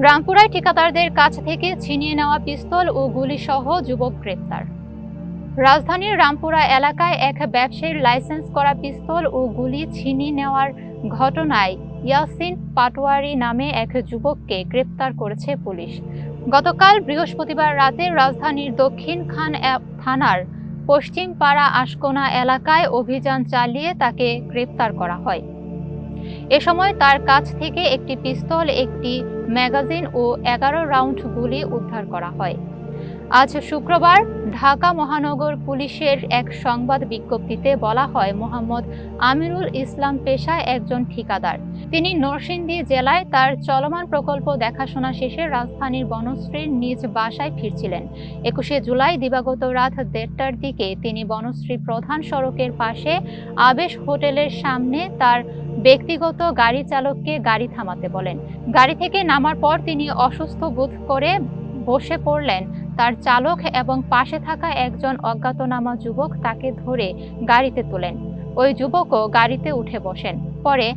রামপুরায় ঠিকাদারদের কাছ থেকে ছিনিয়ে নেওয়া পিস্তল ও গুলি সহ যুবক গ্রেপ্তার। রাজধানীর রামপুরা এলাকায় এক ব্যবসায়ীর লাইসেন্স করা পিস্তল ও গুলি ছিনিয়ে নেওয়ার ঘটনায় ইয়াসিন পাটোয়ারি নামে এক যুবককে গ্রেপ্তার করেছে পুলিশ। গতকাল বৃহস্পতিবার রাতে রাজধানীর দক্ষিণ খান থানার পশ্চিম পাড়া আশকোনা এলাকায় অভিযান চালিয়ে তাকে গ্রেপ্তার করা হয়। এ সময় তার কাছ থেকে একটি পিস্তল, একটি ম্যাগাজিন ও এগারো রাউন্ড গুলি উদ্ধার করা হয়। আজ শুক্রবার ঢাকা মহানগর পুলিশের এক সংবাদ বিজ্ঞপ্তিতে বলা হয়, মোহাম্মদ আমিরুল ইসলাম পেশায় একজন ঠিকাদার। তিনি নরসিংদী জেলায় তার চলমান প্রকল্প দেখাশোনা শেষে রাজধানীর বনশ্রীর নিজ বাসায় ফিরছিলেন। একুশে জুলাই দিবাগত রাত দেড়টার দিকে তিনি বনশ্রী প্রধান সড়কের পাশে আবেশ হোটেলের সামনে তার ব্যক্তিগত গাড়ি চালককে গাড়ি থামাতে বলেন। গাড়ি থেকে নামার পর তিনি অসুস্থ বোধ করে বসে পড়লেন। তার চালক এবং পাশে থাকা একজন অজ্ঞাতনামা যুবক তাকে ধরে গাড়িতে তোলেন। ওই যুবকও গাড়িতে উঠে বসেন। পরে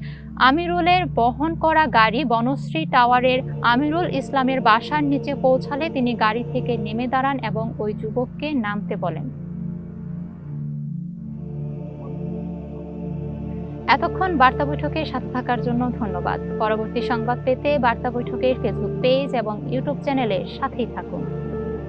আমিরুলের বহন করা গাড়ি বনশ্রী টাওয়ারের আমিরুল ইসলামের বাসার নিচে পৌঁছালে তিনি গাড়ি থেকে নেমে দাঁড়ান এবং ওই যুবককে নামতে বলেন। এতক্ষণ বার্তা বৈঠকে সাথে থাকার জন্য ধন্যবাদ। পরবর্তী সংবাদ পেতে বার্তা বৈঠকের ফেসবুক পেজ এবং ইউটিউব চ্যানেলের সাথেই থাকুন।